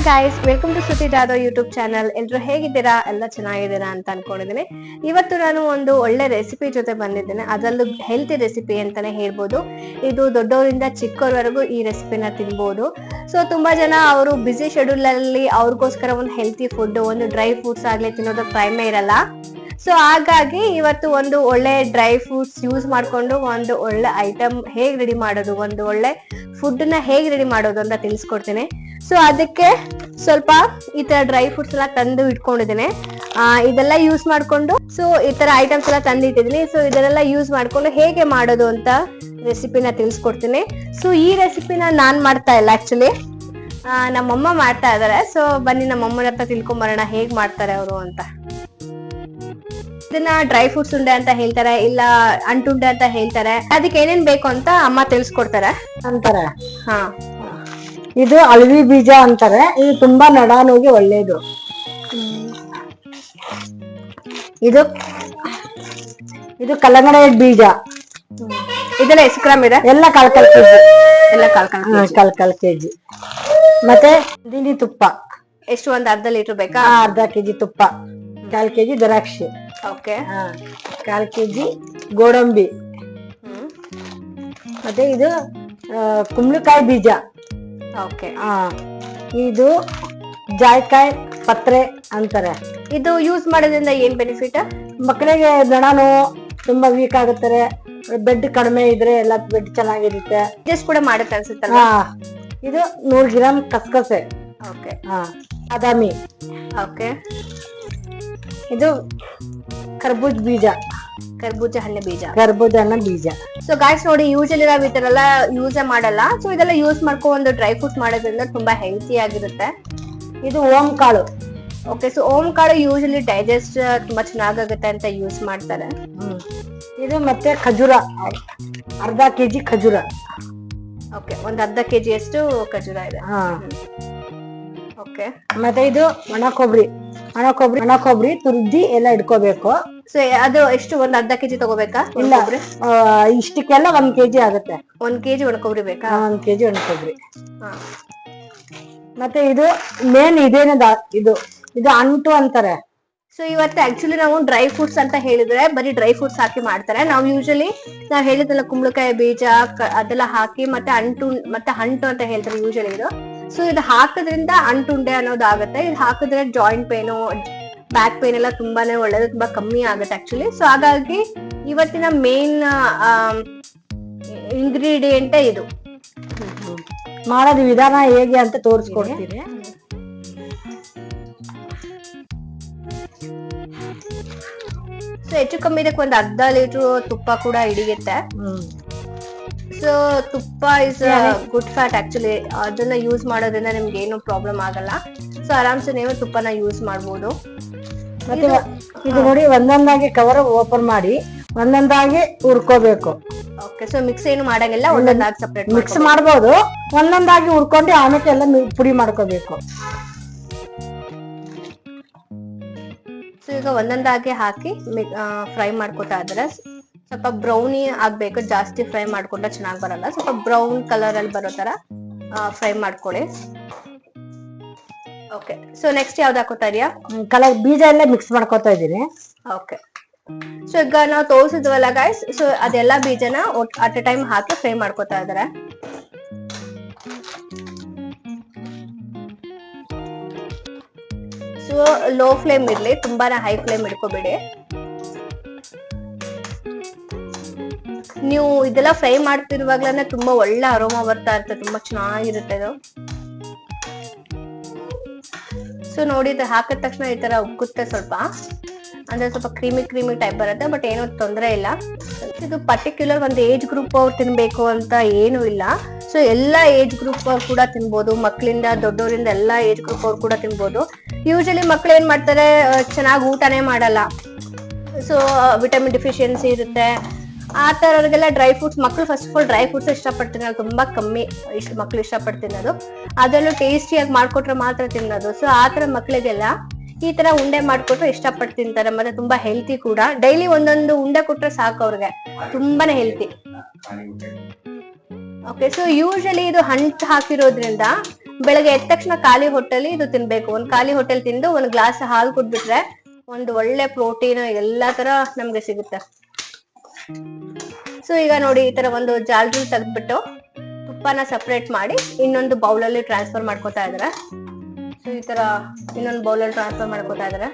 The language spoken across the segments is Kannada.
Hi guys welcome to Suthi Jadhav YouTube channel ಎಲ್ಲರೂ ಹೇಗಿದ್ದೀರಾ? ಎಲ್ಲ ಚೆನ್ನಾಗಿದ್ದೀರಾ ಅಂತ ಅನ್ಕೊಂಡಿದ್ದೀನಿ. ಇವತ್ತು ನಾನು ಒಂದು ಒಳ್ಳೆ ರೆಸಿಪಿ ಜೊತೆ ಬಂದಿದ್ದೇನೆ. ಅದರಲ್ಲೂ ಹೆಲ್ತಿ ರೆಸಿಪಿ ಅಂತಾನೆ ಹೇಳ್ಬೋದು. ಇದು ದೊಡ್ಡವರಿಂದ ಚಿಕ್ಕವರವರೆಗೂ ಈ ರೆಸಿಪಿನ ತಿನ್ಬೋದು. ಸೊ ತುಂಬಾ ಜನ ಅವರು ಬ್ಯುಸಿ ಶೆಡ್ಯೂಲ್ ಅಲ್ಲಿ ಅವ್ರಿಗೋಸ್ಕರ ಒಂದು ಹೆಲ್ತಿ ಫುಡ್ ಒಂದು ಡ್ರೈ ಫ್ರೂಟ್ಸ್ ಆಗ್ಲಿ ತಿನ್ನೋದು ಪ್ರೈಮೇ ಇರಲ್ಲ. ಸೊ ಹಾಗಾಗಿ ಇವತ್ತು ಒಂದು ಒಳ್ಳೆ ಡ್ರೈ ಫ್ರೂಟ್ಸ್ ಯೂಸ್ ಮಾಡ್ಕೊಂಡು ಒಂದು ಒಳ್ಳೆ ಐಟಮ್ ಹೇಗೆ ರೆಡಿ ಮಾಡೋದು, ಒಂದು ಒಳ್ಳೆ ಫುಡ್ ಹೇಗೆ ಹೇಗ್ ರೆಡಿ ಮಾಡೋದು ಅಂತ ತಿಳಿಸ್ಕೊಡ್ತೀನಿ. ಸೊ ಅದಕ್ಕೆ ಸ್ವಲ್ಪ ಈ ತರ ಡ್ರೈ ಫ್ರೂಟ್ಸ್ ಎಲ್ಲ ತಂದು ಇಟ್ಕೊಂಡಿದ್ದೇನೆ. ಇದೆಲ್ಲ ಯೂಸ್ ಮಾಡ್ಕೊಂಡು ಸೊ ಈ ತರ ಐಟಮ್ಸ್ ಎಲ್ಲ ತಂದು ಇಟ್ಟಿದ್ದೀನಿ. ಸೊ ಇದನ್ನೆಲ್ಲ ಯೂಸ್ ಮಾಡ್ಕೊಂಡು ಹೇಗೆ ಮಾಡೋದು ಅಂತ ರೆಸಿಪಿನ ತಿಳಿಸ್ಕೊಡ್ತೀನಿ. ಸೊ ಈ ರೆಸಿಪಿನ ನಾನ್ ಮಾಡ್ತಾ ಇಲ್ಲ ಆಕ್ಚುಲಿ ನಮ್ಮಮ್ಮ ಮಾಡ್ತಾ ಇದ್ದಾರೆ. ಸೊ ಬನ್ನಿ ನಮ್ಮಮ್ಮನ ಹತ್ರ ತಿಳ್ಕೊಂಬರೋಣ ಹೇಗ್ ಮಾಡ್ತಾರೆ ಅವರು ಅಂತ. ಇದನ್ನ ಡ್ರೈ ಫ್ರೂಟ್ಸ್ ಉಂಡೆ ಅಂತ ಹೇಳ್ತಾರೆ ಇಲ್ಲ ಅಂಟುಂಡೆ ಅಂತ ಹೇಳ್ತಾರೆ. ಅದಕ್ಕೆ ಏನೇನ್ ಬೇಕು ಅಂತ ಅಮ್ಮ ತಿಳಿಸ್ಕೊಡ್ತಾರೆ. ಅಂತಾರೆ. ಹಾ. ಇದು ಅಳವಿ ಬೀಜ ಅಂತಾರೆ. ಇದು ತುಂಬಾ ನಡಾನೋಗೆ ಒಳ್ಳೇದು. ಇದು ಇದು ಕಲ್ಲಂಗಡಿ ಬೀಜ. ಇದೆಲ್ಲ ಎಷ್ಟು ಗ್ರಾಮ್ ಇದೆ? ಎಲ್ಲ ಕಾಲ್ ಕಾಲ್ ಕೆಜಿ. ಎಲ್ಲ ಕಾಲ್ ಕಾಲ್ ಕಾಲ್ ಕಾಲ್ ಕೆಜಿ. ಮತ್ತೆ ದಿನಿ ತುಪ್ಪ. ಎಷ್ಟು ಒಂದ್ ಅರ್ಧ ಲೀಟರ್ ಬೇಕಾ? ಆ, ಅರ್ಧ ಕೆಜಿ ತುಪ್ಪ. ಕಾಲ್ ಕೆಜಿ ದ್ರಾಕ್ಷಿ. ಓಕೆ. ಕಾಲ್ ಕೆಜಿ ಗೋಡಂಬಿ. ಮತ್ತೆ ಇದು ಕುಂಬಳಕಾಯಿ ಬೀಜ. ಓಕೆ ಇದು ಜಾಯ್ಕಾಯಿ ಪತ್ರೆ ಅಂತಾರೆ. ಇದು ಯೂಸ್ ಮಾಡೋದ್ರಿಂದ ಏನ್ ಬೆನಿಫಿಟ್ ಮಕ್ಕಳಿಗೆ ದಣನು ತುಂಬಾ ವೀಕ್ ಆಗುತ್ತಾರೆ. ಬೆಡ್ ಕಡಿಮೆ ಇದ್ರೆ ಎಲ್ಲ ಬೆಡ್ ಚೆನ್ನಾಗಿರುತ್ತೆ. ಅಡ್ಜಸ್ಟ್ ಕೂಡ ಮಾಡುತ್ತೆ ಅನ್ಸುತ್ತೆ ಹಾ ಇದು ನೂರ್ ಗ್ರಾಮ್ ಕಸ್ಕಸೆ. ಓಕೆ. ಹಾ ಬಾದಾಮಿ. ಓಕೆ. ಇದು ಕರ್ಬೂಜ್ ಬೀಜ. ಕರ್ಬೂಜ ಹಣ್ಣಿನ ಬೀಜ. ಕರ್ಬೂಜ ಹಣ್ಣ ಬೀಜ. ಸೊ ಗಾಯ್ಸ್ ನೋಡಿ ಯೂಶಲಿ ನಾವ್ ಈ ತರ ಎಲ್ಲ ಯೂಸ್ ಮಾಡಲ್ಲ. ಸೊ ಇದೆಲ್ಲ ಯೂಸ್ ಮಾಡ್ಕೊ ಒಂದು ಡ್ರೈ ಫ್ರೂಟ್ ಮಾಡೋದ್ರಿಂದ ತುಂಬಾ ಹೆಲ್ತಿ ಆಗಿರುತ್ತೆ. ಇದು ಓಮ್ ಕಾಳು. ಓಕೆ ಸೊ ಓಮ್ ಕಾಳು ಯೂಶಲಿ ಡೈಜೆಸ್ಟ್ ತುಂಬಾ ಚೆನ್ನಾಗಾಗುತ್ತೆ ಅಂತ ಯೂಸ್ ಮಾಡ್ತಾರೆ. ಇದು ಮತ್ತೆ ಖಜೂರ. ಅರ್ಧ ಕೆಜಿ ಖಜೂರ. ಓಕೆ ಒಂದ್ ಅರ್ಧ ಕೆಜಿ ಅಷ್ಟು ಖಜೂರ ಇದೆ. ಓಕೆ ಮತ್ತೆ ಇದು ಒಣ ಕೊಬ್ಬರಿ ಒಣ ಕೊಬ್ಬರಿ ಒಣ ಕೊಬ್ಬರಿ ತುರ್ದಿ ಎಲ್ಲ ಇಟ್ಕೋಬೇಕು. ಸೊ ಅದು ಎಷ್ಟು ಒಂದ್ ಅರ್ಧ ಕೆಜಿ ತಗೋಬೇಕಾ? ಇಲ್ಲ ಇಷ್ಟಕ್ಕೆಲ್ಲ ಒಂದ್ ಕೆಜಿ ಆಗುತ್ತೆ. ಒಂದ್ ಕೆಜಿ ಒಣಕೊಬ್ರಿ ಬೇಕಾ? ಒಂದ್ ಕೆಜಿ ಒಣ ಕೊಬ್ಬರಿ ಹಾ. ಮತ್ತೆ ಇದು ಮೇನ್ ಇದೇನ ಇದು ಇದು ಅಂಟು ಅಂತಾರೆ. ಸೊ ಇವತ್ತು ಆಕ್ಚುಲಿ ನಾವು ಡ್ರೈ ಫ್ರೂಟ್ಸ್ ಅಂತ ಹೇಳಿದ್ರೆ ಬರೀ ಡ್ರೈ ಫ್ರೂಟ್ಸ್ ಹಾಕಿ ಮಾಡ್ತಾರೆ. ನಾವು ಯೂಶಲಿ ನಾವ್ ಹೇಳಿದಲ್ಲ ಕುಂಬಳಕಾಯಿ ಬೀಜ ಅದೆಲ್ಲ ಹಾಕಿ ಮತ್ತೆ ಅಂಟು ಮತ್ತೆ ಹಂಟು ಅಂತ ಹೇಳ್ತಾರೆ ಯೂಶಲಿ ಇದು. ಸೊ ಇದು ಹಾಕೋದ್ರಿಂದ ಅಂಟುಂಡೆ ಅನ್ನೋದಾಗುತ್ತೆ ಇದು ಹಾಕಿದ್ರೆ ಜಾಯಿಂಟ್ ಪೇನು ಬ್ಯಾಕ್ ಪೇನ್ ಎಲ್ಲ ತುಂಬಾನೇ ಒಳ್ಳೇದು ತುಂಬಾ ಕಮ್ಮಿ ಆಗುತ್ತೆ ಆಕ್ಚುಲಿ ಸೊ ಹಾಗಾಗಿ ಇವತ್ತಿನ ಮೇನ್ ಇಂಗ್ರೀಡಿಯೆಂಟ್ ಇದು. ಮಾಡೋದು ವಿಧಾನ ಹೇಗೆ ಅಂತ ತೋರಿಸ್ಕೊಡ್ತೀನಿ ಸೊ ಹೆಚ್ಚು ಕಮ್ಮಿ ಇದಕ್ಕೆ ಒಂದು ಅರ್ಧ ಲೀಟರ್ ತುಪ್ಪ ಕೂಡ ಹಿಡಿಯುತ್ತೆ. ಸೊ ತುಪ್ಪ ಇಸ್ ಗುಡ್ ಫ್ಯಾಟ್ ಆಕ್ಚುಲಿ ಅದನ್ನ ಯೂಸ್ ಮಾಡೋದ್ರಿಂದ ನಿಮ್ಗೆ ಏನು ಪ್ರಾಬ್ಲಮ್ ಆಗಲ್ಲ. ಸೊ ಆರಾಮ್ಸೆ ನೀವು ತುಪ್ಪನ ಯೂಸ್ ಮಾಡ್ಬೋದು. ಮತ್ತೆ ಇದು ನೋಡಿ ಒಂದೊಂದಾಗಿ ಕವರ್ ಓಪನ್ ಮಾಡಿ ಒಂದೊಂದಾಗಿ ಹುರ್ಕೋಬೇಕು. ಓಕೆ ಸೊ ಮಿಕ್ಸ್ ಏನು ಮಾಡಂಗಿಲ್ಲ ಒಂದೊಂದಾಗಿ ಸಪ್ರೇಟ್ ಮಿಕ್ಸ್ ಮಾಡ್ಬೋದು. ಒಂದೊಂದಾಗಿ ಹುರ್ಕೊಂಡು ಆಮೇಲೆ ಎಲ್ಲ ಪುಡಿ ಮಾಡ್ಕೋಬೇಕು. ಸೊ ಈಗ ಒಂದೊಂದಾಗಿ ಹಾಕಿ ಫ್ರೈ ಮಾಡ್ಕೊತಾ ಇದ್ರೆ ಸ್ವಲ್ಪ ಬ್ರೌನಿ ಆಗ್ಬೇಕು ಜಾಸ್ತಿ ಫ್ರೈ ಮಾಡ್ಕೊಂಡ್ರೆ ಚೆನ್ನಾಗಿ ಬರಲ್ಲ. ಸ್ವಲ್ಪ ಬ್ರೌನ್ ಕಲರ್ ಅಲ್ಲಿ ಬರೋ ತರ ಫ್ರೈ ಮಾಡ್ಕೊಳ್ಳಿ. ಓಕೆ ಸೊ ನೆಕ್ಸ್ಟ್ ಯಾವ್ದು ಹಾಕೋತಾ ಇದೆಯಾ ಕಲರ್ ಬೀಜ ಎಲ್ಲ ಮಿಕ್ಸ್ ಮಾಡ್ಕೋತಾ ಇದ್ದೀನಿ. ಓಕೆ ಸೊ ಈಗ ನಾವು ತೋರಿಸಿದ್ವಲ್ಲ ಗಾಯ್ಸ್ ಸೊ ಅದೆಲ್ಲ ಬೀಜನ ಅಟ್ ಎ ಟೈಮ್ ಹಾಕಿ ಫ್ರೈ ಮಾಡ್ಕೋತಾ ಇದಾರೆ ಸೊ ಲೋ ಫ್ಲೇಮ್ ಇರ್ಲಿ ತುಂಬಾನೇ ಹೈ ಫ್ಲೇಮ್ ಇಟ್ಕೋಬೇಡಿ. ನೀವು ಇದೆಲ್ಲ ಫ್ರೈ ಮಾಡ್ತಿರುವಾಗ್ಲೇ ತುಂಬಾ ಒಳ್ಳೆ ಅರೋಮಾ ಬರ್ತಾ ಇರುತ್ತೆ ತುಂಬಾ ಚೆನ್ನಾಗಿರುತ್ತೆ ಇದು. ಸೊ ನೋಡಿ ಇದು ಹಾಕಿದ ತಕ್ಷಣ ಈ ತರ ಉಕ್ಕುತ್ತೆ ಸ್ವಲ್ಪ. ಅಂದ್ರೆ ಸ್ವಲ್ಪ ಕ್ರೀಮಿ ಕ್ರೀಮಿ ಟೈಪ್ ಬರುತ್ತೆ ಬಟ್ ಏನೂ ತೊಂದರೆ ಇಲ್ಲ. ಇದು ಪರ್ಟಿಕ್ಯುಲರ್ ಒಂದು ಏಜ್ ಗ್ರೂಪ್ ಅವ್ರು ತಿನ್ಬೇಕು ಅಂತ ಏನು ಇಲ್ಲ. ಸೊ ಎಲ್ಲಾ ಏಜ್ ಗ್ರೂಪ್ ಅವ್ರು ಕೂಡ ತಿನ್ಬೋದು. ಮಕ್ಕಳಿಂದ ದೊಡ್ಡವರಿಂದ ಎಲ್ಲಾ ಏಜ್ ಗ್ರೂಪ್ ಅವ್ರು ಕೂಡ ತಿನ್ಬೋದು. ಯೂಶಲಿ ಮಕ್ಳು ಏನ್ ಮಾಡ್ತಾರೆ ಚೆನ್ನಾಗಿ ಊಟನೇ ಮಾಡಲ್ಲ. ಸೊ ವಿಟಮಿನ್ ಡಿಫಿಷಿಯನ್ಸಿ ಇರುತ್ತೆ. ಆ ತರವ್ರಿಗೆಲ್ಲ ಡ್ರೈ ಫ್ರೂಟ್ಸ್ ಮಕ್ಕಳು first of all dry fruits ಇಷ್ಟಪಡ್ತೀನಿ ತಿನ್ನೋದು ತುಂಬಾ ಕಮ್ಮಿ, ಇಷ್ಟ ಇಷ್ಟಪಟ್ಟು ತಿನ್ನೋದು ಅದರಲ್ಲೂ ಟೇಸ್ಟಿಯಾಗಿ ಮಾಡ್ಕೊಟ್ರೆ ಮಾತ್ರ ತಿನ್ನೋದು. ಸೊ ಆ ತರ ಮಕ್ಕಳಿಗೆಲ್ಲ ಈ ತರ ಉಂಡೆ ಮಾಡ್ಕೊಟ್ರೆ ಇಷ್ಟಪಟ್ಟು ತಿಂತಾರೆ ಮತ್ತೆ ತುಂಬಾ ಹೆಲ್ತಿ ಕೂಡ. ಡೈಲಿ ಒಂದೊಂದು ಉಂಡೆ ಕೊಟ್ರೆ ಸಾಕು ಅವ್ರಿಗೆ. ತುಂಬಾನೇ ಹೆಲ್ತಿ ಓಕೆ ಸೊ ಯೂಶಲಿ ಇದು ಹಂಟ್ ಹಾಕಿರೋದ್ರಿಂದ ಬೆಳಗ್ಗೆ ಎದ್ದ ತಕ್ಷಣ ಖಾಲಿ ಹೊಟ್ಟೆಲಿ ಇದು ತಿನ್ಬೇಕು. ಒಂದ್ ಖಾಲಿ ಹೋಟೆಲ್ ತಿಂದು ಒಂದ್ ಗ್ಲಾಸ್ ಹಾಲು ಕುಡ್ಬಿಟ್ರೆ ಒಂದು ಒಳ್ಳೆ ಪ್ರೋಟೀನ್ ಎಲ್ಲಾ ತರ ನಮ್ಗೆ ಸಿಗುತ್ತೆ. ಸೊ ಈಗ ನೋಡಿ ಈ ತರ ಒಂದು ಜಾಲ್ರಿ ತೆಗೆದ್ಬಿಟ್ಟು ತುಪ್ಪನ ಸಪ್ರೇಟ್ ಮಾಡಿ ಇನ್ನೊಂದು ಬೌಲಲ್ಲಿ ಟ್ರಾನ್ಸ್ಫರ್ ಮಾಡ್ಕೋತಾ ಇದಾರೆ ಸೊ ಈ ತರ ಇನ್ನೊಂದು ಬೌಲಲ್ಲಿ ಟ್ರಾನ್ಸ್ಫರ್ ಮಾಡ್ಕೋತಾ ಇದಾರೆ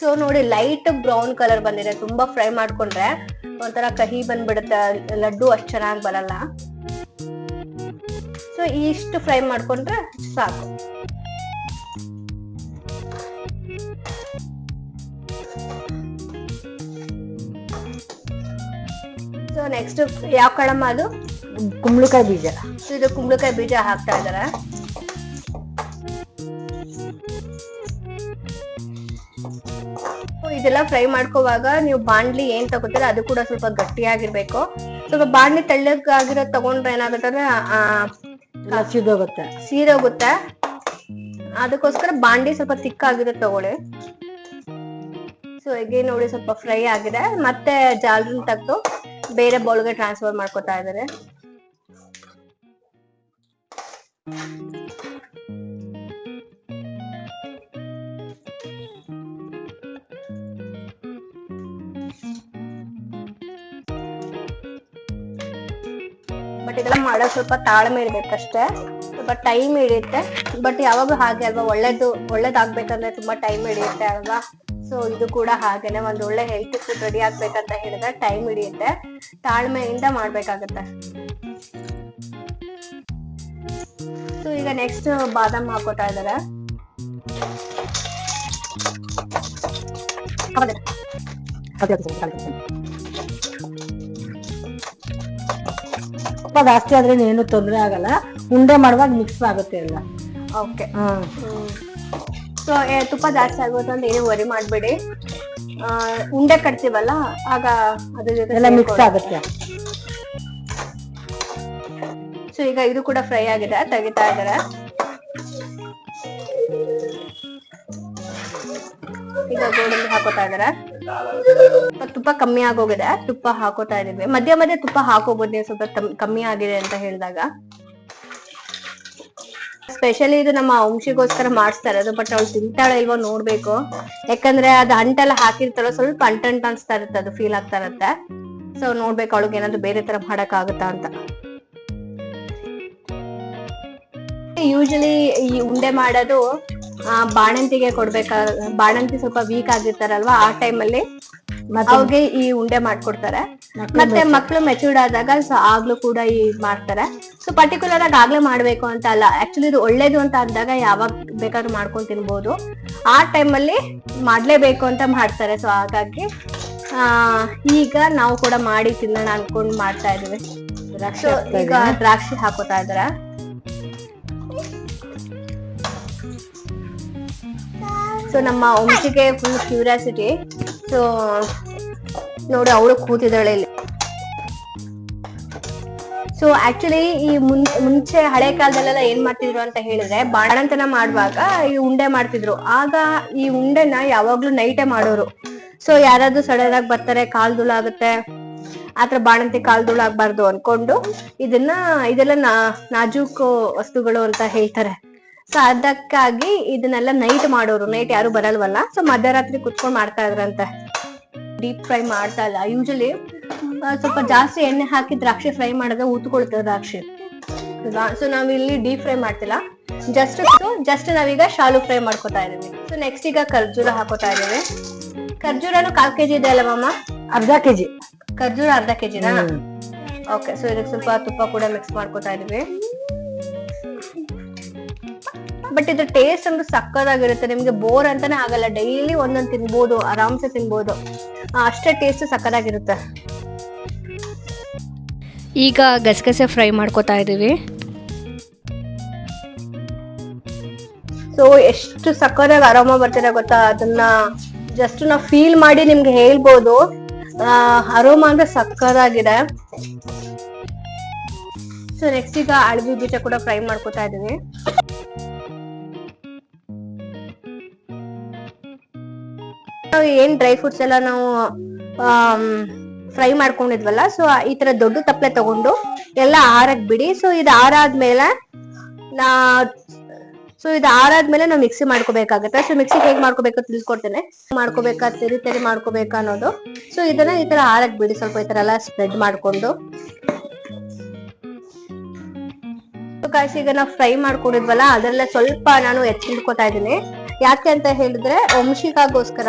ಸೊ ನೋಡಿ ಲೈಟ್ ಬ್ರೌನ್ ಕಲರ್ ಬಂದಿದೆ. ತುಂಬಾ ಫ್ರೈ ಮಾಡ್ಕೊಂಡ್ರೆ ಒಂಥರ ಕಹಿ ಬಂದ್ಬಿಡುತ್ತೆ. ಲಡ್ಡು ಅಷ್ಟು ಚೆನ್ನಾಗಿ ಬರಲ್ಲ. ಸೊ ಇಷ್ಟು ಫ್ರೈ ಮಾಡ್ಕೊಂಡ್ರೆ ಸಾಕು. ಸೊ ನೆಕ್ಸ್ಟ್ ಯಾವ ಕಳಮ್ಮ ಅದು? ಕುಂಬಳಕಾಯಿ ಬೀಜ. ಸೊ ಇದು ಕುಂಬಳಕಾಯಿ ಬೀಜ ಹಾಕ್ತಾ ಇದಾರೆ ಇದೆಲ್ಲ ಫ್ರೈ ಮಾಡ್ಕೋವಾಗ ನೀವು ಬಾಂಡ್ಲಿ ಏನ್ ತಗೋತೀರ ಅದು ಕೂಡ ಸ್ವಲ್ಪ ಗಟ್ಟಿಯಾಗಿರ್ಬೇಕು. ಸ್ವಲ್ಪ ಬಾಂಡ್ಲಿ ತೆಳ್ಳಗಾಗಿರೋ ತಗೊಂಡ್ರೆ ಏನಾಗುತ್ತೆ ಅಂದ್ರೆ ಸಿದೋಗುತ್ತೆ ಸೀದೋಗುತ್ತೆ. ಅದಕ್ಕೋಸ್ಕರ ಬಾಂಡಿ ಸ್ವಲ್ಪ ತಿಕ್ಕಾಗಿದೆ ತಗೊಳ್ಳಿ. ಸೊ ಈಗ ನೋಡಿ ಸ್ವಲ್ಪ ಫ್ರೈ ಆಗಿದೆ. ಮತ್ತೆ ಜಾಲ್ರಿನ ತೆಗೆದು ಬೇರೆ ಬೌಲ್ಗೆ ಟ್ರಾನ್ಸ್ಫರ್ ಮಾಡ್ಕೊತಾ ಇದ್ದಾರೆ. ಬಟ್ ಇದೆಲ್ಲ ಮಾಡೋದು ಸ್ವಲ್ಪ ತಾಳ್ಮೆ ಇರ್ಬೇಕಷ್ಟೇ ಸ್ವಲ್ಪ ಟೈಮ್ ಹಿಡಿಯುತ್ತೆ. ಬಟ್ ಯಾವಾಗ ಹಾಗೆ ಅಲ್ವಾ? ಒಳ್ಳೇದು, ಒಳ್ಳೇದಾಗ್ಬೇಕಂದ್ರೆ ತುಂಬಾ ಟೈಮ್ ಹಿಡಿಯುತ್ತೆ ಅಲ್ವಾ? ಸೊ ಇದು ಕೂಡ ಹಾಗೇನೆ ಒಂದ್ ಒಳ್ಳೆ ಹೆಲ್ತ್ ಫುಡ್ ರೆಡಿ ಆಗ್ಬೇಕಂತ ಹೇಳಿದ್ರೆ ಟೈಮ್ ಹಿಡಿಯುತ್ತೆ. ತಾಳ್ಮೆಯಿಂದ ಮಾಡ್ಬೇಕಾಗತ್ತೆ. ಸೊ ಈಗ ನೆಕ್ಸ್ಟ್ ಬಾದಾಮ್ ಹಾಕೋತಾ ಇದಾರೆ ಹೌದಾ? ತುಪ್ಪ ಜಾಸ್ತಿ ಆದ್ರೆ ಏನು ತೊಂದರೆ ಆಗಲ್ಲ. ಉಂಡೆ ಮಾಡುವಾಗ ಮಿಕ್ಸ್ ಆಗುತ್ತೆ ಎಲ್ಲ. ಓಕೆ ಹ್ಮ್ ಸೊ ತುಪ್ಪ ಜಾಸ್ತಿ ಆಗುತ್ತೆ ಅಂತ ಏನು ವರಿ ಮಾಡ್ಬೇಡಿ. ಉಂಡೆ ಕಟ್ತೀವಲ್ಲ ಆಗ ಅದ್ರ ಜೊತೆ ಎಲ್ಲ ಮಿಕ್ಸ್ ಆಗುತ್ತೆ. ಸೊ ಈಗ ಇದು ಕೂಡ ಫ್ರೈ ಆಗಿದೆ ತೆಗಿತಾ ಇದಾರೆ ಈಗ ಗೋಡಂಬಿ ಹಾಕೋತಾ ಇದಾರೆ. ತುಪ್ಪ ಕಮ್ಮಿ ಆಗೋಗಿದೆ. ತುಪ್ಪ ಹಾಕೋತಾ ಇದೀವಿ ಮಧ್ಯ ಮಧ್ಯ ತುಪ್ಪ ಹಾಕೋಬಹುದು ನೀವು ಸ್ವಲ್ಪ ಕಮ್ಮಿ ಆಗಿದೆ ಅಂತ ಹೇಳಿದಾಗ. ಸ್ಪೆಷಲಿ ಇದು ನಮ್ಮ ವಂಶಿಗೋಸ್ಕರ ಮಾಡಿಸ್ತಾ ಅದು ಬಟ್ ಅವ್ಳು ತಿಂತಾಳೆ ಇಲ್ವೋ ನೋಡ್ಬೇಕು. ಯಾಕಂದ್ರೆ ಅದು ಅಂಟೆಲ್ಲ ಹಾಕಿರ್ತಾರೋ ಸ್ವಲ್ಪ ಅಂಟಂಟ್ ಅನ್ಸ್ತಾ ಇರುತ್ತೆ, ಅದು ಫೀಲ್ ಆಗ್ತಾ ಇರುತ್ತೆ. ಸೊ ನೋಡ್ಬೇಕು ಅವಳಿಗೆ ಏನಾದ್ರು ಬೇರೆ ತರ ಮಾಡಕ್ ಆಗುತ್ತಾ ಅಂತ. ಯೂಶಲಿ ಈ ಉಂಡೆ ಮಾಡೋದು ಬಾಣಂತಿಗೆ ಕೊಡ್ಬೇಕಾ ಬಾಣಂತಿ ಸ್ವಲ್ಪ ವೀಕ್ ಆಗಿರ್ತಾರಲ್ವಾ ಆ ಟೈಮಲ್ಲಿ ಅಲ್ಲಿ? ಅವ್ರಿಗೆ ಈ ಉಂಡೆ ಮಾಡ್ಕೊಡ್ತಾರೆ. ಮತ್ತೆ ಮಕ್ಳು ಮೆಚೂರ್ಡ್ ಆದಾಗ ಸೊ ಆಗ್ಲೂ ಕೂಡ ಈ ಮಾಡ್ತಾರೆ. ಸೊ ಪರ್ಟಿಕ್ಯುಲರ್ ಆಗಿ ಆಗ್ಲೇ ಮಾಡ್ಬೇಕು ಅಂತ ಅಲ್ಲ. ಆಕ್ಚುಲಿ ಇದು ಒಳ್ಳೇದು ಅಂತ ಅಂದಾಗ ಯಾವಾಗ ಬೇಕಾದ್ರೂ ಮಾಡ್ಕೊಂಡ್ ತಿನ್ಬೋದು. ಆ ಟೈಮಲ್ಲಿ ಮಾಡ್ಲೇಬೇಕು ಅಂತ ಮಾಡ್ತಾರೆ. ಸೊ ಹಾಗಾಗಿ ಆ ಈಗ ನಾವು ಕೂಡ ಮಾಡಿ ತಿನ್ನೋಣ ಅನ್ಕೊಂಡ್ ಮಾಡ್ತಾ ಇದೀವಿ ಈಗ ದ್ರಾಕ್ಷಿ ಹಾಕೋತಾ ಇದಾರೆ ಸೊ ನಮ್ಮ ವಂಶಿಗೆ ಫುಲ್ ಕ್ಯೂರಿಯಾಸಿಟಿ ಸೊ ನೋಡಿ ಅವಳು ಕೂತಿದ್ದಾಳೆ ಇಲ್ಲಿ. ಸೊ ಆಕ್ಚುಲಿ ಈ ಮುಂಚೆ ಹಳೆ ಕಾಲದಲ್ಲೆಲ್ಲ ಏನ್ ಮಾಡ್ತಿದ್ರು ಅಂತ ಹೇಳಿದ್ರೆ, ಬಾಣಂತನ ಮಾಡುವಾಗ ಈ ಉಂಡೆ ಮಾಡ್ತಿದ್ರು. ಆಗ ಈ ಉಂಡೆನ ಯಾವಾಗ್ಲೂ ನೈಟೇ ಮಾಡೋರು. ಸೊ ಯಾರಾದ್ರೂ ಸಡನ್ ಆಗಿ ಬರ್ತಾರೆ, ಕಾಲ್ ಧೂಳಾಗುತ್ತೆ ಆತರ ಬಾಣಂತಿ ಕಾಲ್ ಧೂಳಾಗ್ಬಾರ್ದು ಅನ್ಕೊಂಡು ಇದನ್ನ, ಇದೆಲ್ಲ ನಾಜೂಕು ವಸ್ತುಗಳು ಅಂತ ಹೇಳ್ತಾರೆ. ಸೊ ಅದಕ್ಕಾಗಿ ಇದನ್ನೆಲ್ಲ ನೈಟ್ ಮಾಡೋರು. ನೈಟ್ ಯಾರು ಬರಲ್ವಲ್ಲ? ಸೊ ಮಧ್ಯರಾತ್ರಿ ಕುತ್ಕೊಂಡ್ ಮಾಡ್ತಾ ಇದ್ರಂತೆ. ಡೀಪ್ ಫ್ರೈ ಮಾಡ್ತಾ ಇಲ್ಲ. ಯೂಶಲಿ ಸ್ವಲ್ಪ ಜಾಸ್ತಿ ಎಣ್ಣೆ ಹಾಕಿ ದ್ರಾಕ್ಷಿ ಫ್ರೈ ಮಾಡಿದ್ರೆ ಊದ್ಕೊಳ್ತದೆ ದ್ರಾಕ್ಷಿ. ಸೊ ನಾವ್ ಇಲ್ಲಿ ಡೀಪ್ ಫ್ರೈ ಮಾಡ್ತಿಲ್ಲ. ಜಸ್ಟ್ ಜಸ್ಟ್ ನಾವೀಗ ಶಾಲು ಫ್ರೈ ಮಾಡ್ಕೊತಾ ಇದೀವಿ ಸೊ ನೆಕ್ಸ್ಟ್ ಈಗ ಖರ್ಜೂರ ಹಾಕೋತಾ ಇದೀವಿ ಖರ್ಜೂರನು ಕಾಲ್ ಕೆಜಿ ಇದೆ ಅಲ್ಲ ಮಾಮ? ಅರ್ಧ ಕೆಜಿ. ಖರ್ಜೂರ ಅರ್ಧ ಕೆಜಿನಾ? ಓಕೆ ಸೊ ಇದಕ್ಕೆ ಸ್ವಲ್ಪ ತುಪ್ಪ ಕೂಡ ಮಿಕ್ಸ್ ಮಾಡ್ಕೊತಾ ಇದೀವಿ ಬಟ್ ಇದ್ರ ಟೇಸ್ಟ್ ಅಂದ್ರೆ ಸಕ್ಕತ್ತಾಗಿರುತ್ತೆ. ನಿಮ್ಗೆ ಬೋರ್ ಅಂತಾನೆ ಆಗಲ್ಲ. ಡೈಲಿ ಒಂದೊಂದು ತಿನ್ಬೋದು ಆರಾಮ್ಸೆ ತಿನ್ಬೋದು. ಅಷ್ಟೇ ಟೇಸ್ಟ್ ಸಕ್ಕದಾಗಿರುತ್ತೆ ಈಗ ಗಸಗಸೆ ಫ್ರೈ ಮಾಡ್ಕೋತಾ ಇದ್ದೀವಿ ಸೊ ಎಷ್ಟು ಸಕ್ಕತ್ತಾಗಿ ಆರಾಮ ಬರ್ತಿದೆ ಗೊತ್ತಾ? ಅದನ್ನ ಜಸ್ಟ್ ನಾವು ಫೀಲ್ ಮಾಡಿ ನಿಮ್ಗೆ ಹೇಳ್ಬೋದು. ಅರೋಮ ಅಂದ್ರೆ ಸಕ್ಕತ್ತಾಗಿದೆ. ಸೊ ನೆಕ್ಸ್ಟ್ ಈಗ ಅಳವಿ ಬೀಜ ಕೂಡ ಫ್ರೈ ಮಾಡ್ಕೋತಾ ಇದೀವಿ. ಏನ್ ಡ್ರೈ ಫ್ರೂಟ್ಸ್ ಎಲ್ಲ ನಾವು ಫ್ರೈ ಮಾಡ್ಕೊಂಡಿದ್ವಲ್ಲ ಸೊ ಈ ತರ ದೊಡ್ಡ ತಪ್ಪಲೆ ತಗೊಂಡು ಎಲ್ಲ ಆರಕ್ ಬಿಡಿ. ಸೊ ಇದು ಆರಾದ್ಮೇಲೆ ನಾ ಸೊ ಇದು ಆರಾದ್ಮೇಲೆ ನಾವು ಮಿಕ್ಸಿ ಮಾಡ್ಕೋಬೇಕಾಗತ್ತೆ. ಸೊ ಮಿಕ್ಸಿ ಹೇಗ್ ಮಾಡ್ಕೋಬೇಕು ತಿಳ್ಸ್ಕೊಡ್ತೇನೆ ಮಾಡ್ಕೋಬೇಕಾ, ತೆರಿ ತೆರಿ ಮಾಡ್ಕೋಬೇಕಾ ಅನ್ನೋದು. ಸೊ ಇದನ್ನ ಈ ತರ ಆರಕ್ ಬಿಡಿ, ಸ್ವಲ್ಪ ಈ ತರ ಎಲ್ಲ ಸ್ಪ್ರೆಡ್ ಮಾಡ್ಕೊಂಡು. ಕಾಯಿಸಿ ಈಗ ನಾವು ಫ್ರೈ ಮಾಡ್ಕೊಂಡಿದ್ವಲ್ಲ, ಅದರಲ್ಲ ಸ್ವಲ್ಪ ನಾನು ಎಚ್ಚಿಟ್ಕೋತಾ ಇದ್ದೀನಿ. ಯಾಕೆ ಅಂತ ಹೇಳಿದ್ರೆ ವಂಶಿಕಾಗೋಸ್ಕರ.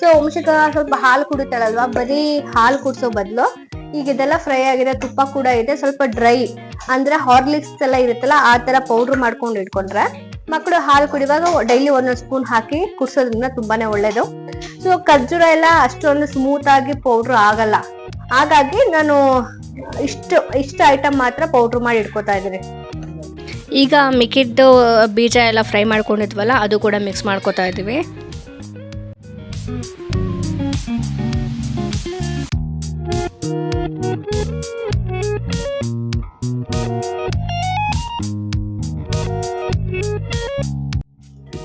ಸೊ ವಂಶಿಕ ಸ್ವಲ್ಪ ಹಾಲು ಕುಡಿತಾಳಲ್ವಾ? ಬರೀ ಹಾಲು ಕುಡಿಸೋ ಬದಲು. ಈಗ ಇದೆಲ್ಲ ಫ್ರೈ ಆಗಿದೆ, ತುಪ್ಪ ಕೂಡ ಇದೆ, ಸ್ವಲ್ಪ ಡ್ರೈ ಅಂದ್ರೆ ಹಾರ್ಲಿಕ್ಸ್ ಎಲ್ಲ ಇರುತ್ತಲ್ಲ, ಆ ತರ ಪೌಡರ್ ಮಾಡ್ಕೊಂಡು ಇಟ್ಕೊಂಡ್ರೆ ಮಕ್ಕಳು ಹಾಲು ಕುಡಿಯುವಾಗ ಡೈಲಿ ಒಂದೊಂದು ಸ್ಪೂನ್ ಹಾಕಿ ಕುಡಿಸೋದ್ರಿಂದ ತುಂಬಾನೇ ಒಳ್ಳೇದು. ಸೊ ಖರ್ಜೂರ ಎಲ್ಲ ಅಷ್ಟೊಂದು ಸ್ಮೂತ್ ಆಗಿ ಪೌಡರ್ ಆಗಲ್ಲ. ಹಾಗಾಗಿ ನಾನು ಇಷ್ಟು ಇಷ್ಟು ಐಟಮ್ ಮಾತ್ರ ಪೌಡರ್ ಮಾಡಿ ಇಟ್ಕೋತಾ ಇದ್ದೀನಿ. ಈಗ ಮಿಕ್ಕಿದ್ದು ಬೀಜ ಎಲ್ಲ ಫ್ರೈ ಮಾಡ್ಕೊಂಡಿದ್ವಲ್ಲ, ಅದು ಕೂಡ ಮಿಕ್ಸ್ ಮಾಡ್ಕೋತಾ ಇದ್ದೀವಿ.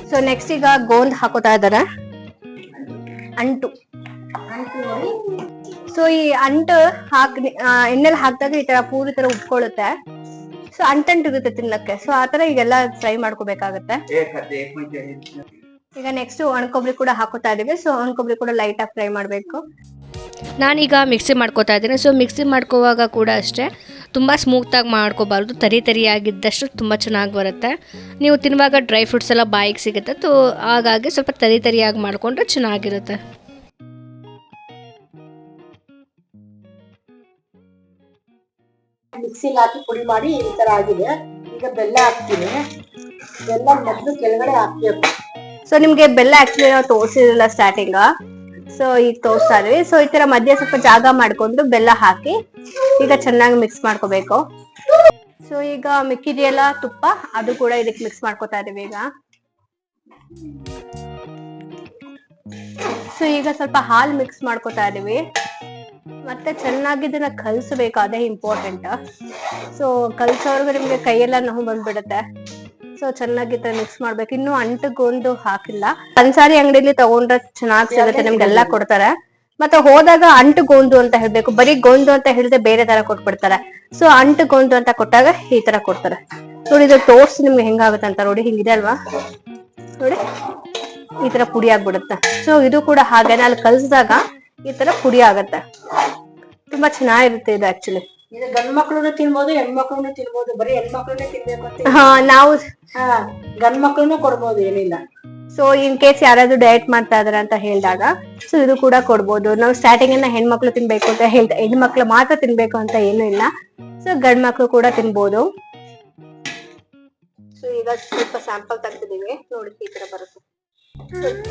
ಸೊ ನೆಕ್ಸ್ಟ್ ಈಗ ಗೋಂದ್ ಹಾಕೋತಾ ಇದ್ದಾರೆ ಅಂಟು. ಸೊ ಈ ಅಂಟು ಹಾಕ್ ಎಣ್ಣೆಲಿ ಹಾಕಿದಾಗ ಈ ತರ ಪೂರಿ ತರ ಉಟ್ಕೊಳ್ಳುತ್ತೆ ಸೊ ಅಂಟಂಟಿರುತ್ತೆ ತಿನ್ಲಕ್ಕೆ ತಿನ್ನಕ್ಕೆ. ಸೊ ಆತರ ಈಗೆಲ್ಲ ಫ್ರೈ ಮಾಡ್ಕೋಬೇಕಾಗತ್ತೆ. ಈಗ ನೆಕ್ಸ್ಟ್ ಒಣಕೊಬ್ರಿ ಕೂಡ ಹಾಕೋತಾ ಇದೀವಿ. ಸೊ ಒಣಕೊಬ್ರಿ ಕೂಡ ಲೈಟ್ ಆಗಿ ಫ್ರೈ ಮಾಡಬೇಕು. ನಾನೀಗ ಮಿಕ್ಸಿ ಮಾಡ್ಕೋತಾ ಇದ್ದೀನಿ. ಸೊ ಮಿಕ್ಸಿ ಮಾಡ್ಕೋವಾಗ ಕೂಡ ಅಷ್ಟೇ ತುಂಬ ಸ್ಮೂತಾಗಿ ಮಾಡ್ಕೋಬಾರ್ದು. ತರಿ ತರಿಯಾಗಿದ್ದಷ್ಟು ತುಂಬ ಚೆನ್ನಾಗಿ ಬರುತ್ತೆ. ನೀವು ತಿನ್ನುವಾಗ ಡ್ರೈ ಫ್ರೂಟ್ಸ್ ಎಲ್ಲ ಬಾಯಿಗೆ ಸಿಗುತ್ತೆ. ಸೊ ಹಾಗಾಗಿ ಸ್ವಲ್ಪ ತರಿ ತರಿಯಾಗಿ ಮಾಡಿಕೊಂಡ್ರೆ ಚೆನ್ನಾಗಿರುತ್ತೆ. ಮಿಕ್ಸಿಲಿ ಹಾಕಿ ಪುಡಿ ಮಾಡಿ ಈ ತರ ಆಗಿದೆ. ಈಗ ಬೆಲ್ಲ ಹಾಕ್ತೀನಿ. ಬೆಲ್ಲ ಮೊದಲು ಕೆಳಗಡೆ ಹಾಕ್ಬೇಕು. ಸೊ ನಿಮ್ಗೆ ಬೆಲ್ಲ ಆಕ್ಚುಲಿ ನಾವು ತೋರಿಸಿರಲಿಲ್ಲ ಸ್ಟಾರ್ಟಿಂಗ್ ಸೊ ಈಗ ತೋರಿಸ್ತಾ ಇದೀವಿ. ಸೊ ಈ ತರ ಮಧ್ಯೆ ಸ್ವಲ್ಪ ಜಾಗ ಮಾಡ್ಕೊಂಡು ಬೆಲ್ಲ ಹಾಕಿ ಈಗ ಚೆನ್ನಾಗಿ ಮಿಕ್ಸ್ ಮಾಡ್ಕೋಬೇಕು. ಸೊ ಈಗ ಮಿಕ್ಕಿದೆಯಲ್ಲ ತುಪ್ಪ, ಅದು ಕೂಡ ಇದಕ್ಕೆ ಮಿಕ್ಸ್ ಮಾಡ್ಕೋತಾ ಇದೀವಿ ಈಗ. ಸೊ ಈಗ ಸ್ವಲ್ಪ ಹಾಲು ಮಿಕ್ಸ್ ಮಾಡ್ಕೋತಾ ಇದೀವಿ ಮತ್ತೆ ಚೆನ್ನಾಗಿ ಇದನ್ನ ಕಲ್ಸ್ಬೇಕು, ಅದೇ ಇಂಪಾರ್ಟೆಂಟ್ ಸೊ ಕಲ್ಸೋರ್ಗು ನಿಮ್ಗೆ ಕೈಯೆಲ್ಲ ನೋವು ಬಂದ್ಬಿಡುತ್ತೆ. ಸೊ ಚೆನ್ನಾಗಿ ಮಿಕ್ಸ್ ಮಾಡ್ಬೇಕು. ಇನ್ನು ಅಂಟಗೊಂದು ಹಾಕಿಲ್ಲ. ಪಂಚಾರಿ ಅಂಗಡಿಲಿ ತಗೊಂಡ್ರೆ ಚೆನ್ನಾಗಿ ಸಿಗುತ್ತೆ, ನಿಮ್ಗೆಲ್ಲ ಕೊಡ್ತಾರೆ. ಮತ್ತೆ ಹೋದಾಗ ಅಂಟು ಗೋಂದು ಅಂತ ಹೇಳ್ಬೇಕು. ಬರೀ ಗೊಂದು ಅಂತ ಹೇಳಿದ್ರೆ ಬೇರೆ ತರ ಕೊಟ್ಬಿಡ್ತಾರೆ. ಸೊ ಅಂಟು ಗೋಂದು ಅಂತ ಕೊಟ್ಟಾಗ ಈ ತರ ಕೊಡ್ತಾರೆ. ನೋಡಿ ಇದು ತೋರ್ಸಿ ನಿಮ್ಗೆ ಹೆಂಗಾಗುತ್ತೆ ಅಂತ ನೋಡಿ, ಹಿಂಗಿದೆ ಅಲ್ವಾ? ನೋಡಿ, ಈ ತರ ಪುಡಿ ಆಗ್ಬಿಡುತ್ತೆ. ಸೊ ಇದು ಕೂಡ ಹಾಗೇನೆ. ಅಲ್ಲಿ ಕಲ್ಸಿದಾಗ ಈ ತರ ಪುಡಿ ಆಗತ್ತೆ. ತುಂಬಾ ಚೆನ್ನಾಗಿರುತ್ತೆ ಇದು ಆಕ್ಚುಲಿ ಇದು ಗಂಡ್ ಮಕ್ಳು ತಿನ್ಬೋದು ಹೆಣ್ಮಕ್ಳು ತಿನ್ಬೋದು ಬರೀ ಹೆಣ್ಮಕ್ಳನ್ನೇ ತಿನ್ಬೇಕು ಅಂತ ಹಾ ನಾವು ಹಾ ಗಂಡ್ ಮಕ್ಳು ಕೊಡ್ಬೋದು ಏನಿಲ್ಲ. ಸೊ ಇನ್ ಕೇಸ್ ಯಾರಾದ್ರೂ ಡಯಟ್ ಮಾಡ್ತಾ ಇದಾರೆ ಅಂತ ಹೇಳಿದಾಗ ಸೊ ಇದು ಕೂಡ ಕೊಡ್ಬೋದು. ನಾವು ಸ್ಟಾರ್ಟಿಂಗ್ ಇಂದ ಹೆಣ್ಮಕ್ಳು ತಿನ್ಬೇಕು ಅಂತ ಹೇಳ್ತಾ ಹೆಣ್ಮಕ್ಳು ಮಾತ್ರ ತಿನ್ಬೇಕು ಅಂತ ಏನು ಇಲ್ಲ. ಸೊ ಗಂಡ್ ಮಕ್ಳು ಕೂಡ ತಿನ್ಬೋದು. ಸೊ ಈಗ ಸ್ವಲ್ಪ ಸ್ಯಾಂಪಲ್ ತಗ್ತಿದೀವಿ ನೋಡಿ ಈ ತರ ಬರುತ್ತೆ.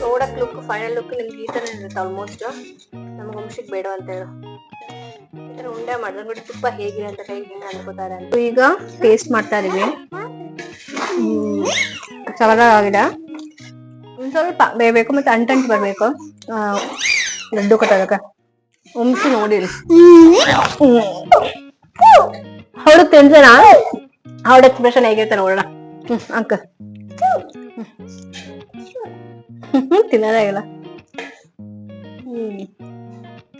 ನೋಡಕ್ ಲುಕ್ ಫೈನಲ್ ಲುಕ್ ನಿಮ್ಗೆ ಈ ತರ ಇರುತ್ತೆ ಆಲ್ಮೋಸ್ಟ್ ನಮ್ಗೆ ವಂಶಕ್ಕೆ ಬೇಡ ಅಂತ ಹೇಳು. ಈ ತರ ಉಂಡೆ ಮಾಡಿದ್ರೆ ತುಪ್ಪ ಹೇಗಿದೆ ಅಂತ ಹೇಳಿ ಅನ್ಕೋತಾರೆ ಈಗ ಟೇಸ್ಟ್ ಮಾಡ್ತಾ ಇದೀವಿ. ಹ್ಮ್ ಆಗಿದೆ ಒಂದ್ ಸ್ವಲ್ಪ ಬೇಯಬೇಕು ಮತ್ತೆ ಅಂಟಂಟು ಬರ್ಬೇಕು. ಲಡ್ಡು ಕಟ್ಟೋದಕ್ಕೆ. ಒಂದ್ಸಿ ನೋಡಿರಿ ಅವಳು ತಿನ್ಸೋಣ ಅವಳ ಎಕ್ಸ್ಪ್ರೆಷನ್ ಹೇಗಿರ್ತಾನೆ ನೋಡೋಣ. ಹ್ಮ್ ಅಂಕ ತಿನ್ನೋದಾಗಿಲ್ಲ ಹ್ಮ್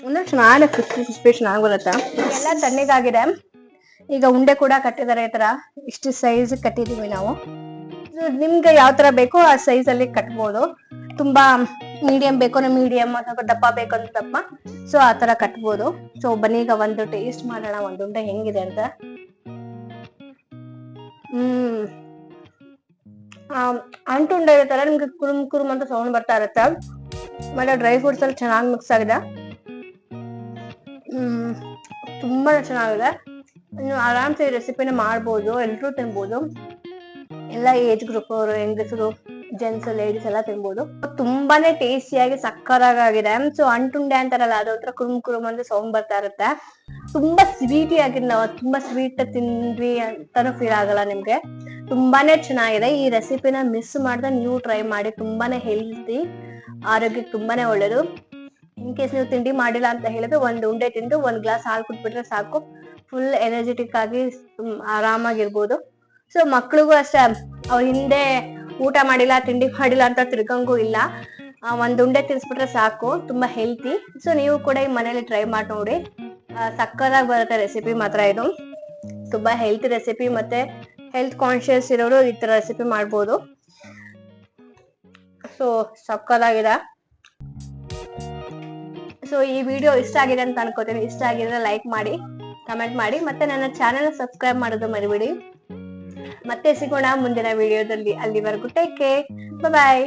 ಅಂದ್ರೆ ಚೆನ್ನಾಗಿ ಕ್ರಿಸ್ಪಿ ಎಲ್ಲ ತಣ್ಣಗಾಗಿದೆ. ಈಗ ಉಂಡೆ ಕೂಡ ಕಟ್ಟಿದ್ದಾರೆ ಈ ತರ. ಇಷ್ಟು ಸೈಜ್ ಕಟ್ಟಿದೀವಿ ನಾವು. ನಿಮ್ಗೆ ಯಾವ ತರ ಬೇಕೋ ಆ ಸೈಜ್ ಅಲ್ಲಿ ಕಟ್ಬೋದು. ತುಂಬಾ ಮೀಡಿಯಂ ಬೇಕೋ ಮೀಡಿಯಂ ಅಥವಾ ದಪ್ಪ ಬೇಕು ಅಂದ್ರೆ ದಪ್ಪ. ಸೊ ಆ ತರ ಕಟ್ಬೋದು. ಸೊ ಬನ್ನಿ, ಈಗ ಒಂದು ಟೇಸ್ಟ್ ಮಾಡೋಣ. ಒಂದು ಉಂಡೆ ಹೆಂಗಿದೆ ಅಂತ. ಹ್ಮ್. ಆ, ಅಂಟು ಉಂಡೆ ಇರುತ್ತಲ್ಲ ನಿಮ್ಗೆ ಕುರುಮ್ ಕುರುಮ್ ಅಂತ ಸೌಂಡ್ ಬರ್ತಾ ಇರುತ್ತೆ. ಆಮೇಲೆ ಡ್ರೈ ಫ್ರೂಟ್ಸ್ ಅಲ್ಲಿ ಚೆನ್ನಾಗಿ ಮಿಕ್ಸ್ ಆಗಿದೆ. ಹ್ಮ್ ತುಂಬಾನೇ ಚೆನ್ನಾಗಿದೆ. ನೀವು ಆರಾಮ್ಸೆ ಈ ರೆಸಿಪಿನ ಮಾಡ್ಬೋದು ಎಲ್ರೂ ತಿನ್ಬೋದು. ಎಲ್ಲ ಏಜ್ ಗ್ರೂಪ್ ಅವರು ಹೆಂಗಸರು ಜೆಂಟ್ಸ್ ಲೇಡೀಸ್ ಎಲ್ಲ ತಿನ್ಬೋದು. ತುಂಬಾನೇ ಟೇಸ್ಟಿಯಾಗಿ ಸಕ್ಕರಾಗಿದೆ ಸೊ ಅಂಟುಂಡೆ ಅಂತಾರಲ್ಲ, ಅದ್ರ ಕುರುಮ್ ಕುರುಮ್ ಅಂದ್ರೆ ಸೌಂಡ್ ಬರ್ತಾ ಇರುತ್ತೆ. ತುಂಬಾ ಸ್ವೀಟಿ ನಾವು ತುಂಬಾ ಸ್ವೀಟ್ ತಿಂದ್ವಿ ಅಂತಾನು ಫೀಲ್ ಆಗಲ್ಲ ನಿಮ್ಗೆ. ತುಂಬಾನೇ ಚೆನ್ನಾಗಿದೆ. ಈ ರೆಸಿಪಿನ ಮಿಸ್ ಮಾಡ್ದ ನೀವು ಟ್ರೈ ಮಾಡಿ. ತುಂಬಾನೇ ಹೆಲ್ತಿ ಆರೋಗ್ಯಕ್ಕೆ ತುಂಬಾನೇ ಒಳ್ಳೇದು. ಇನ್ ಕೇಸ್ ನೀವು ತಿಂಡಿ ಮಾಡಿಲ್ಲ ಅಂತ ಹೇಳಿದ್ರೆ ಒಂದ್ ಉಂಡೆ ತಿಂದು ಒಂದ್ ಗ್ಲಾಸ್ ಹಾಲು ಕುಟ್ಬಿಟ್ರೆ ಸಾಕು. ಫುಲ್ ಎನರ್ಜೆಟಿಕ್ ಆಗಿ ಆರಾಮಾಗಿರ್ಬೋದು. ಸೊ ಮಕ್ಳಿಗೂ ಅಷ್ಟೇ, ಅವ್ರ ಹಿಂದೆ ಊಟ ಮಾಡಿಲ್ಲ, ತಿಂಡಿ ಮಾಡಿಲ್ಲ ಅಂತ ತಿಳ್ಕೊಂಗೂ ಇಲ್ಲ. ಒಂದ್ ಉಂಡೆ ತಿನ್ಸ್ಬಿಟ್ರೆ ಸಾಕು, ತುಂಬಾ ಹೆಲ್ತಿ ಸೊ ನೀವು ಕೂಡ ಈ ಮನೇಲಿ ಟ್ರೈ ಮಾಡಿ ನೋಡಿ. ಸಕ್ಕದಾಗಿ ಬರುತ್ತೆ ರೆಸಿಪಿ ಮಾತ್ರ ಇದು. ತುಂಬಾ ಹೆಲ್ತಿ ರೆಸಿಪಿ ಮತ್ತೆ ಹೆಲ್ತ್ ಕಾನ್ಶಿಯಸ್ ಇರೋರು ಈ ತರ ರೆಸಿಪಿ ಮಾಡ್ಬೋದು. ಸೊ ಸಕ್ಕದಾಗಿದೆ ಸೊ ಈ ವಿಡಿಯೋ ಇಷ್ಟ ಆಗಿದೆ ಅಂತ ಅನ್ಕೋತೀನಿ. ಇಷ್ಟ ಆಗಿದ್ರೆ ಲೈಕ್ ಮಾಡಿ ಕಮೆಂಟ್ ಮಾಡಿ. ಮತ್ತೆ ನನ್ನ ಚಾನೆಲ್ ಸಬ್ಸ್ಕ್ರೈಬ್ ಮಾಡೋದು ಮರಿಬೇಡಿ. ಮತ್ತೆ ಸಿಗೋಣ ಮುಂದಿನ ವಿಡಿಯೋದಲ್ಲಿ. ಅಲ್ಲಿವರೆಗೂ ಟೇಕ್ ಕೇರ್ ಬಾಯ್